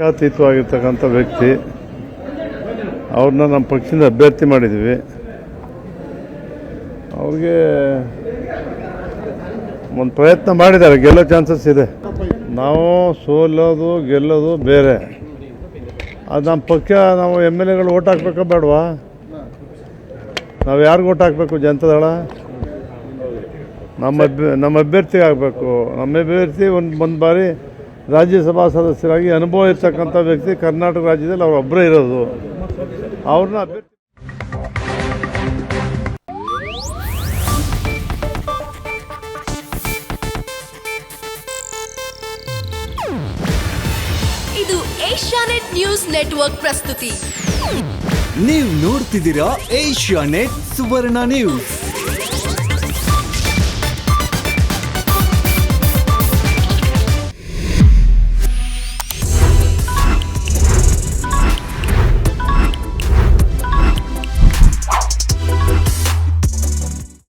ಪಕ್ಷಾತೀತವಾಗಿರ್ತಕ್ಕಂಥ ವ್ಯಕ್ತಿ. ಅವ್ರನ್ನ ನಮ್ಮ ಪಕ್ಷದಿಂದ ಅಭ್ಯರ್ಥಿ ಮಾಡಿದ್ವಿ. ಅವ್ರಿಗೆ ಒಂದು ಪ್ರಯತ್ನ ಮಾಡಿದ್ದಾರೆ, ಗೆಲ್ಲೋ ಚಾನ್ಸಸ್ ಇದೆ. ನಾವು ಸೋಲೋದು, ಗೆಲ್ಲೋದು ಬೇರೆ. ಅದು ನಮ್ಮ ಪಕ್ಷ, ನಾವು ಎಂ ಎಲ್ ಎಗಳು ಓಟ್ ಹಾಕ್ಬೇಕಾ ಬೇಡವಾ? ನಾವು ಯಾರಿಗೂ ಓಟ್ ಹಾಕಬೇಕು ಜನತಾದಳ? ನಮ್ಮ ಅಭ್ಯ, ನಮ್ಮ ಅಭ್ಯರ್ಥಿಗೆ ಆಗಬೇಕು ನಮ್ಮ ಅಭ್ಯರ್ಥಿ ಒಂದು ಒಂದು ಬಾರಿ ರಾಜ್ಯಸಭಾ ಸದಸ್ಯರಾಗಿ ಅನುಭವ ಇರ್ತಕ್ಕಂಥ ವ್ಯಕ್ತಿ ಕರ್ನಾಟಕ ರಾಜ್ಯದಲ್ಲಿ ಅವ್ರು ಒಬ್ಬರೇ ಇರೋದು. ಅವ್ರನ್ನ ಅಭ್ಯರ್ಥಿ ಇದು ಏಷ್ಯಾನೆಟ್ ನ್ಯೂಸ್ ನೆಟ್ವರ್ಕ್ ಪ್ರಸ್ತುತಿ. ನೀವು ನೋಡ್ತಿದ್ದೀರಾ ಏಷ್ಯಾ ನೆಟ್ ಸುವರ್ಣ ನ್ಯೂಸ್.